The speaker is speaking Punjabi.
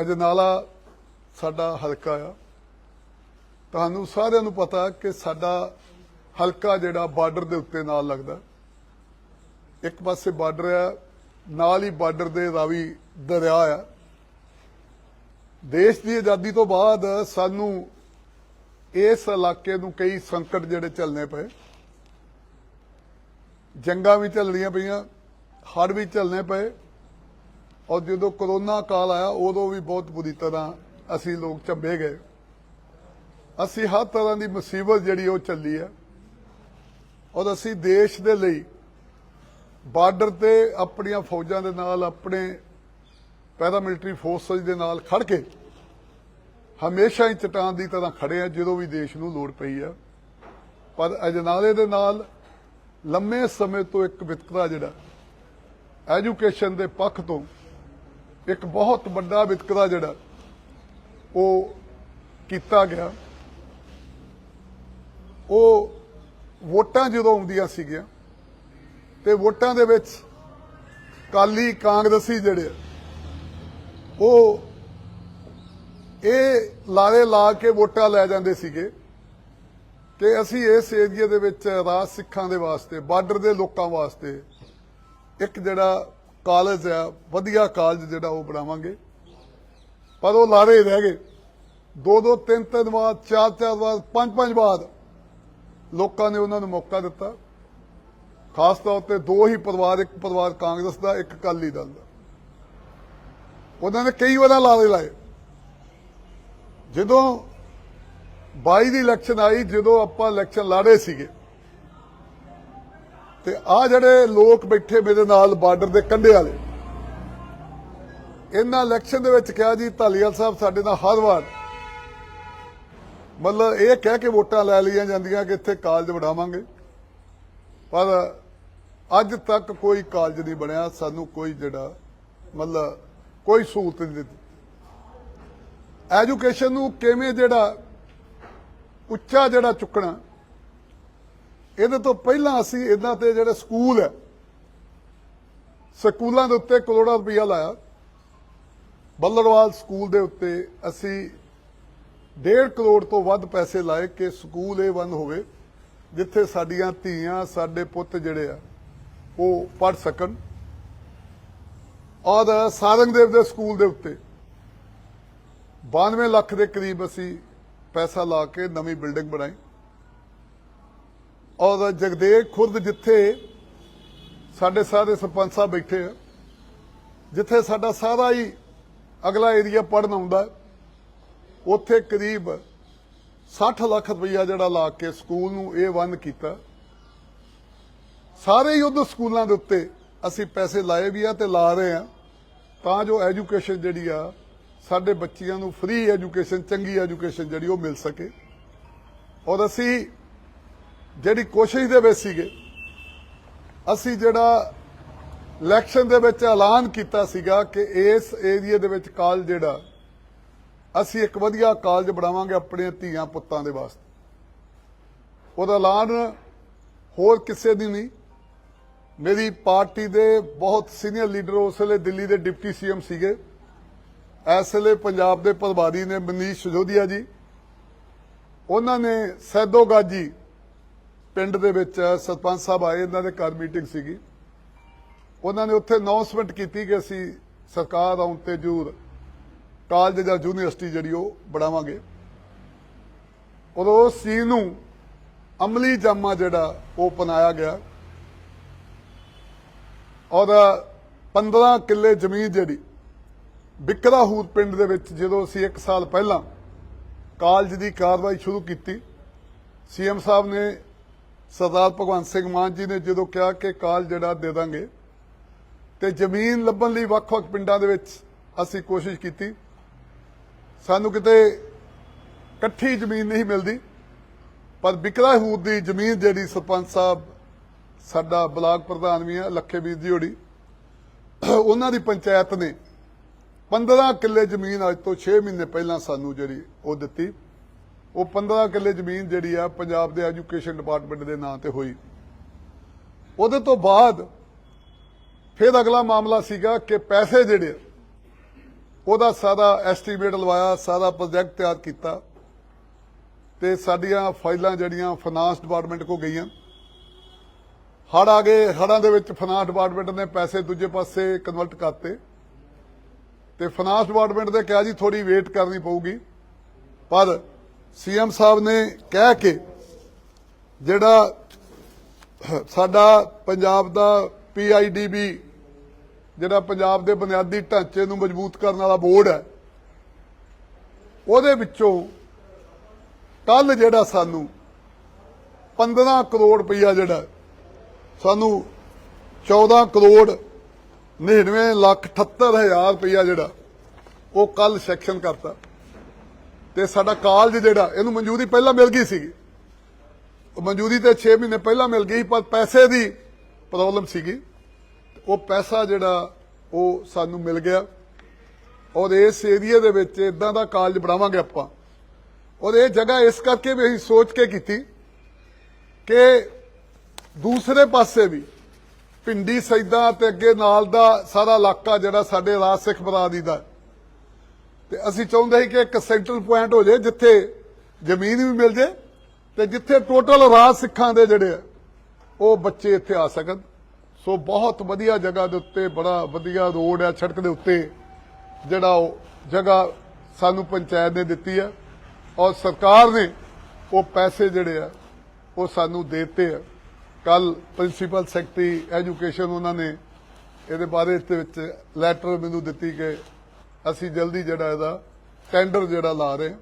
ਅਜਨਾਲਾ ਸਾਡਾ ਹਲਕਾ ਆ। ਤੁਹਾਨੂੰ ਸਾਰਿਆਂ ਨੂੰ ਪਤਾ ਕਿ ਸਾਡਾ ਹਲਕਾ ਜਿਹੜਾ ਬਾਰਡਰ ਦੇ ਉੱਤੇ ਨਾਲ ਲੱਗਦਾ। ਇੱਕ ਪਾਸੇ ਬਾਰਡਰ ਆ, ਨਾਲ ਹੀ ਬਾਰਡਰ ਦੇ ਰਾਵੀ ਦਰਿਆ ਆ। ਦੇਸ਼ ਦੀ ਆਜ਼ਾਦੀ ਤੋਂ ਬਾਅਦ ਸਾਨੂੰ ਇਸ ਇਲਾਕੇ ਨੂੰ ਕਈ ਸੰਕਟ ਜਿਹੜੇ ਚੱਲਨੇ ਪਏ। ਜੰਗਾਂ ਵੀ ਚੱਲਣੀਆਂ ਪਈਆਂ, ਹੜ੍ਹ ਵੀ ਚੱਲਨੇ ਪਏ। ਔਰ ਜਦੋਂ ਕਰੋਨਾ ਕਾਲ ਆਇਆ, ਉਦੋਂ ਵੀ ਬਹੁਤ ਬੁਰੀ ਤਰ੍ਹਾਂ ਅਸੀਂ ਲੋਕ ਝੰਬੇ ਗਏ। ਅਸੀਂ ਹਰ ਤਰ੍ਹਾਂ ਦੀ ਮੁਸੀਬਤ ਜਿਹੜੀ ਉਹ ਚੱਲੀ ਹੈ। ਔਰ ਅਸੀਂ ਦੇਸ਼ ਦੇ ਲਈ ਬਾਰਡਰ ਤੇ ਆਪਣੀਆਂ ਫੌਜਾਂ ਦੇ ਨਾਲ, ਆਪਣੇ ਪੈਰਾਮਿਲਟਰੀ ਫੋਰਸਸ ਦੇ ਨਾਲ ਖੜ ਕੇ ਹਮੇਸ਼ਾ ਹੀ ਚਟਾਨ ਦੀ ਤਰ੍ਹਾਂ ਖੜੇ ਆ ਜਦੋਂ ਵੀ ਦੇਸ਼ ਨੂੰ ਲੋੜ ਪਈ ਆ ਪਰ ਅਜਨਾਲੇ ਦੇ ਨਾਲ ਲੰਮੇ ਸਮੇਂ ਤੋਂ ਇੱਕ ਵਿਤਕਰਾ ਜਿਹੜਾ ਐਜੂਕੇਸ਼ਨ ਦੇ ਪੱਖ ਤੋਂ ਇੱਕ ਬਹੁਤ ਵੱਡਾ ਵਿਤਕਰਾ ਜਿਹੜਾ ਉਹ ਕੀਤਾ ਗਿਆ। ਉਹ ਵੋਟਾਂ ਜਦੋਂ ਆਉਂਦੀਆਂ ਸੀਗੀਆਂ, ਤੇ ਵੋਟਾਂ ਦੇ ਵਿੱਚ ਕਾਲੀ ਕਾਂਗਰਸੀ ਜਿਹੜੇ ਉਹ ਇਹ ਲਾਰੇ ਲਾ ਕੇ ਵੋਟਾਂ ਲੈ ਜਾਂਦੇ ਸੀਗੇ ਕਿ ਅਸੀਂ ਇਸ ਏਰੀਆ ਦੇ ਵਿੱਚ ਰਾਜ ਸਿੱਖਾਂ ਦੇ ਵਾਸਤੇ, ਬਾਰਡਰ ਦੇ ਲੋਕਾਂ ਵਾਸਤੇ ਇੱਕ ਜਿਹੜਾ ਕਾਲਜ ਆ, ਵਧੀਆ ਕਾਲਜ ਜਿਹੜਾ ਉਹ ਬਣਾਵਾਂਗੇ। ਪਰ ਉਹ ਲਾਰੇ ਰਹਿ ਗਏ। ਦੋ ਦੋ, ਤਿੰਨ ਤਿੰਨ ਵਾਰ, ਚਾਰ ਚਾਰ ਵਾਰ, ਪੰਜ ਪੰਜ ਵਾਰ ਲੋਕਾਂ ਨੇ ਉਹਨਾਂ ਨੂੰ ਮੌਕਾ ਦਿੱਤਾ। ਖਾਸ ਤੌਰ ਤੇ ਦੋ ਹੀ ਪਰਿਵਾਰ, ਇੱਕ ਪਰਿਵਾਰ ਕਾਂਗਰਸ ਦਾ, ਇੱਕ ਅਕਾਲੀ ਦਲ ਦਾ। ਉਹਨਾਂ ਨੇ ਕਈ ਵਾਰ ਲਾਰੇ ਲਾਏ। ਜਦੋਂ 22 ਦੀ ਇਲੈਕਸ਼ਨ ਆਈ, ਜਦੋਂ ਆਪਾਂ ਇਲੈਕਸ਼ਨ ਲੜੇ ਸੀਗੇ ਤੇ ਆ ਜਿਹੜੇ ਲੋਕ ਬੈਠੇ ਮੇਰੇ ਨਾਲ ਬਾਰਡਰ ਦੇ ਕੰਢੇ ਵਾਲੇ, ਇਹਨਾਂ ਇਲੈਕਸ਼ਨ ਦੇ ਵਿੱਚ ਕਿਹਾ ਜੀ, ਧਾਲੀਵਾਲ ਸਾਹਿਬ ਸਾਡੇ ਨਾਲ ਹਰ ਵਾਰ ਮਤਲਬ ਇਹ ਕਹਿ ਕੇ ਵੋਟਾਂ ਲੈ ਲਈਆਂ ਜਾਂਦੀਆਂ ਕਿ ਇੱਥੇ ਕਾਲਜ ਵਡਾਵਾਂਗੇ ਪਰ ਅੱਜ ਤੱਕ ਕੋਈ ਕਾਲਜ ਨਹੀਂ ਬਣਿਆ, ਸਾਨੂੰ ਕੋਈ ਜਿਹੜਾ ਮਤਲਬ ਕੋਈ ਸਹੂਲਤ ਨਹੀਂ ਦਿੱਤੀ। ਐਜੂਕੇਸ਼ਨ ਨੂੰ ਕਿਵੇਂ ਜਿਹੜਾ ਉੱਚਾ ਜਿਹੜਾ ਚੁੱਕਣਾ ਇਹਦੇ ਤੋਂ ਪਹਿਲਾਂ ਅਸੀਂ ਇਹਨਾਂ ਤੇ ਜਿਹੜੇ ਸਕੂਲ ਹੈ, ਸਕੂਲਾਂ ਦੇ ਉੱਤੇ ਕਰੋੜਾਂ ਰੁਪਈਆ ਲਾਇਆ। ਬੱਲੜਵਾਲ ਸਕੂਲ ਦੇ ਉੱਤੇ ਅਸੀਂ 1.5 ਕਰੋੜ ਤੋਂ ਵੱਧ ਪੈਸੇ ਲਾਏ ਕਿ ਸਕੂਲ ਇਹ ਬੰਦ ਹੋਵੇ, ਜਿੱਥੇ ਸਾਡੀਆਂ ਧੀਆਂ, ਸਾਡੇ ਪੁੱਤ ਜਿਹੜੇ ਆ, ਉਹ ਪੜ ਸਕਣ। ਔਰ ਸਾਰੰਗਦੇਵ ਦੇ ਸਕੂਲ ਦੇ ਉੱਤੇ। 92 ਲੱਖ ਦੇ ਕਰੀਬ ਅਸੀਂ ਪੈਸਾ ਲਾ ਕੇ ਨਵੀਂ ਬਿਲਡਿੰਗ ਬਣਾਈ। ਔਰ ਜਗਦੇਵ ਖੁਰਦ ਜਿੱਥੇ ਸਾਡੇ ਸਾਰੇ ਸਰਪੰਚ ਸਾਹਿਬ ਬੈਠੇ ਆ, ਜਿੱਥੇ ਸਾਡਾ ਸਾਰਾ ਹੀ ਅਗਲਾ ਏਰੀਆ ਪੜਨ ਆਉਂਦਾ ਉੱਥੇ ਕਰੀਬ 60 ਲੱਖ ਰੁਪਈਆ ਜਿਹੜਾ ਲਾ ਕੇ ਸਕੂਲ ਨੂੰ ਇਹ ਵਨ ਕੀਤਾ। ਸਾਰੇ ਹੀ ਉਧਰ ਸਕੂਲਾਂ ਦੇ ਉੱਤੇ ਅਸੀਂ ਪੈਸੇ ਲਾਏ ਵੀ ਆ ਤੇ ਲਾ ਰਹੇ ਆ। ਤਾਂ ਜੋ ਐਜੂਕੇਸ਼ਨ ਜਿਹੜੀ ਆ, ਸਾਡੇ ਬੱਚਿਆਂ ਨੂੰ ਫ੍ਰੀ ਐਜੂਕੇਸ਼ਨ, ਚੰਗੀ ਐਜੂਕੇਸ਼ਨ ਜਿਹੜੀ ਉਹ ਮਿਲ ਸਕੇ। ਔਰ ਅਸੀਂ ਜਿਹੜੀ ਕੋਸ਼ਿਸ਼ ਦੇ ਵਿੱਚ ਸੀਗੇ, ਅਸੀਂ ਜਿਹੜਾ ਇਲੈਕਸ਼ਨ ਦੇ ਵਿੱਚ ਐਲਾਨ ਕੀਤਾ ਸੀਗਾ ਕਿ ਇਸ ਏਰੀਆ ਦੇ ਵਿੱਚ ਕਾਲਜ ਜਿਹੜਾ, ਅਸੀਂ ਇੱਕ ਵਧੀਆ ਕਾਲਜ ਬਣਾਵਾਂਗੇ ਆਪਣੇ ਧੀਆਂ ਪੁੱਤਾਂ ਦੇ ਵਾਸਤੇ। ਉਹਦਾ ਐਲਾਨ ਹੋਰ ਕਿਸੇ ਦੀ ਨਹੀਂ। ਮੇਰੀ ਪਾਰਟੀ ਦੇ ਬਹੁਤ ਸੀਨੀਅਰ ਲੀਡਰ ਉਸ ਵੇਲੇ ਦਿੱਲੀ ਦੇ ਡਿਪਟੀ ਸੀਐਮ ਸੀਗੇ। ਇਸ ਵੇਲੇ ਪੰਜਾਬ ਦੇ ਪ੍ਰਭਾਰੀ ਨੇ ਮਨੀਸ਼ ਸਿਸੋਦੀਆ ਜੀ। ਉਹਨਾਂ ਨੇ ਸੈਦੋਗਾਜੀ ਪਿੰਡ ਦੇ ਵਿੱਚ ਸਰਪੰਚ ਸਾਹਿਬ ਆਏ, ਇਹਨਾਂ ਦੇ ਘਰ ਮੀਟਿੰਗ ਸੀਗੀ। ਉਹਨਾਂ ਨੇ ਉੱਥੇ ਅਨਾਉਂਸਮੈਂਟ ਕੀਤੀ ਕਿ ਅਸੀਂ ਸਰਕਾਰ ਆਉਣ ਤੇ ਜੂਰ ਕਾਲਜ ਜਾਂ ਯੂਨੀਵਰਸਿਟੀ ਜਿਹੜੀ ਉਹ ਬਣਾਵਾਂਗੇ। ਔਰ ਉਸ ਚੀਜ਼ ਨੂੰ ਅਮਲੀ ਜਾਮਾ ਜਿਹੜਾ ਉਹ ਬਣਾਇਆ ਗਿਆ। ਔਰ 15 ਕਿੱਲੇ ਜ਼ਮੀਨ ਜਿਹੜੀ ਬਿਕਰਾਹੂਰ ਪਿੰਡ ਦੇ ਵਿੱਚ ਜਦੋਂ ਅਸੀਂ 1 ਸਾਲ ਪਹਿਲਾਂ ਕਾਲਜ ਦੀ ਕਾਰਵਾਈ ਸ਼ੁਰੂ ਕੀਤੀ, ਸੀਐਮ ਸਾਹਿਬ ਨੇ ਸਰਦਾਰ ਭਗਵੰਤ ਸਿੰਘ ਮਾਨ ਜੀ ਨੇ ਜਦੋਂ ਕਿਹਾ ਕਿ ਕਾਲ ਜਿਹੜਾ ਦੇ ਦਾਂਗੇ, ਤੇ ਜ਼ਮੀਨ ਲੱਭਣ ਲਈ ਵੱਖ-ਵੱਖ ਪਿੰਡਾਂ ਦੇ ਵਿੱਚ ਅਸੀਂ ਕੋਸ਼ਿਸ਼ ਕੀਤੀ। ਸਾਨੂੰ ਕਿਤੇ ਇਕੱਠੀ ਜ਼ਮੀਨ ਨਹੀਂ ਮਿਲਦੀ, ਪਰ ਬਿਕਰਾ ਹੂਦ ਦੀ ਜ਼ਮੀਨ ਜਿਹੜੀ ਸਰਪੰਚ ਸਾਹਿਬ, ਸਾਡਾ ਬਲਾਕ ਪ੍ਰਧਾਨ ਵੀ ਹੈ ਲੱਖੇਵੀਰ ਜੀ ਹੋੜੀ ਉਹਨਾਂ ਦੀ ਪੰਚਾਇਤ ਨੇ 15 ਕਿੱਲੇ ਜ਼ਮੀਨ ਅੱਜ ਤੋਂ 6 ਮਹੀਨੇ ਪਹਿਲਾਂ ਸਾਨੂੰ ਜਿਹੜੀ ਉਹ ਦਿੱਤੀ। ਉਹ 15 ਕਿੱਲੇ ਜ਼ਮੀਨ ਜਿਹੜੀ ਆ ਪੰਜਾਬ ਦੇ ਐਜੂਕੇਸ਼ਨ ਡਿਪਾਰਟਮੈਂਟ ਦੇ ਨਾਂ ਤੇ ਹੋਈ। ਉਹਦੇ ਤੋਂ ਬਾਅਦ ਫਿਰ ਅਗਲਾ ਮਾਮਲਾ ਸੀਗਾ ਕਿ ਪੈਸੇ ਜਿਹੜੇ ਉਹਦਾ ਸਾਰਾ ਐਸਟੀਮੇਟ ਲਵਾਇਆ, ਸਾਰਾ ਪ੍ਰੋਜੈਕਟ ਤਿਆਰ ਕੀਤਾ ਤੇ ਸਾਡੀਆਂ ਫਾਈਲਾਂ ਜਿਹੜੀਆਂ ਫਾਈਨਾਂਸ ਡਿਪਾਰਟਮੈਂਟ ਕੋ ਗਈਆਂ। ਹੜ ਆ ਗਏ ਹੜਾਂ ਦੇ ਵਿੱਚ ਫਾਈਨਾਂਸ ਡਿਪਾਰਟਮੈਂਟ ਨੇ ਪੈਸੇ ਦੂਜੇ ਪਾਸੇ ਕਨਵਰਟ ਕਰਤੇ ਤੇ ਫਾਈਨਾਂਸ ਡਿਪਾਰਟਮੈਂਟ ਨੇ ਕਿਹਾ ਜੀ ਥੋੜੀ ਵੇਟ ਕਰਨੀ ਪਊਗੀ, ਪਰ ਸੀਐਮ ਸਾਹਿਬ ਨੇ ਕਹਿ ਕੇ ਜਿਹੜਾ ਸਾਡਾ ਪੰਜਾਬ ਦਾ ਪੀਆਈਡੀਬੀ ਜਿਹੜਾ ਪੰਜਾਬ ਦੇ ਬੁਨਿਆਦੀ ਢਾਂਚੇ ਨੂੰ ਮਜ਼ਬੂਤ ਕਰਨ ਵਾਲਾ ਬੋਰਡ ਹੈ, ਉਹਦੇ ਵਿੱਚੋਂ ਕੱਲ ਜਿਹੜਾ ਸਾਨੂੰ 15 ਕਰੋੜ ਰੁਪਈਆ ਜਿਹੜਾ, ਸਾਨੂੰ 14 ਕਰੋੜ 99 ਲੱਖ 78 ਹਜ਼ਾਰ ਰੁਪਈਆ ਜਿਹੜਾ, ਉਹ ਕੱਲ ਸੈਕਸ਼ਨ ਕਰਤਾ। ਤੇ ਸਾਡਾ ਕਾਲਜ ਜਿਹੜਾ, ਇਹਨੂੰ ਮਨਜ਼ੂਰੀ ਪਹਿਲਾਂ ਮਿਲ ਗਈ ਸੀਗੀ। ਉਹ ਮਨਜ਼ੂਰੀ ਤੇ 6 ਮਹੀਨੇ ਪਹਿਲਾਂ ਮਿਲ ਗਈ, ਪਰ ਪੈਸੇ ਦੀ ਪ੍ਰੋਬਲਮ ਸੀਗੀ। ਉਹ ਪੈਸਾ ਜਿਹੜਾ, ਉਹ ਸਾਨੂੰ ਮਿਲ ਗਿਆ। ਔਰ ਇਸ ਏਰੀਆ ਦੇ ਵਿੱਚ ਇਦਾਂ ਦਾ ਕਾਲਜ ਬਣਾਵਾਂਗੇ ਆਪਾਂ। ਔਰ ਇਹ ਜਗ੍ਹਾ ਇਸ ਕਰਕੇ ਵੀ ਅਸੀਂ ਸੋਚ ਕੇ ਕੀਤੀ ਕਿ ਦੂਸਰੇ ਪਾਸੇ ਵੀ ਪਿੰਡੀ ਸੈਦਾ ਤੇ ਅੱਗੇ ਨਾਲ ਦਾ ਸਾਰਾ ਇਲਾਕਾ ਜਿਹੜਾ ਸਾਡੇ ਰਾਜ ਸਿੱਖ ਬਰਾਦਰੀ ਦਾ ਤੇ ਅਸੀਂ ਚਾਹੁੰਦੇ ਸੀ ਕਿ ਇੱਕ ਸੈਂਟਰਲ ਪੁਆਇੰਟ ਹੋ ਜਾਏ, ਜਿੱਥੇ ਜ਼ਮੀਨ ਵੀ ਮਿਲ ਜਾਏ ਤੇ ਜਿੱਥੇ ਟੋਟਲ ਰਾਜ ਸਿੱਖਾਂ ਦੇ ਜਿਹੜੇ ਉਹ ਬੱਚੇ ਇੱਥੇ ਆ ਸਕਣ। ਸੋ ਬਹੁਤ ਵਧੀਆ ਜਗ੍ਹਾ ਦੇ ਉੱਤੇ, ਬੜਾ ਵਧੀਆ ਰੋਡ ਹੈ ਸੜਕ ਦੇ ਉੱਤੇ, ਜਿਹੜਾ ਉਹ ਜਗ੍ਹਾ ਸਾਨੂੰ ਪੰਚਾਇਤ ਨੇ ਦਿੱਤੀ ਹੈ ਔਰ ਸਰਕਾਰ ਨੇ ਉਹ ਪੈਸੇ ਜਿਹੜੇ ਆ, ਉਹ ਸਾਨੂੰ ਦੇ ਦਿੱਤੇ ਆ। ਕੱਲ ਪ੍ਰਿੰਸੀਪਲ ਸੈਕਟਰੀ ਐਜੂਕੇਸ਼ਨ ਉਹਨਾਂ ਨੇ ਇਹਦੇ ਬਾਰੇ ਦੇ ਵਿੱਚ ਲੈਟਰ ਮੈਨੂੰ ਦਿੱਤੀ ਕਿ ਅਸੀਂ ਜਲਦੀ ਜਿਹੜਾ ਇਹਦਾ ਟੈਂਡਰ ਜਿਹੜਾ ਲਾ ਰਹੇ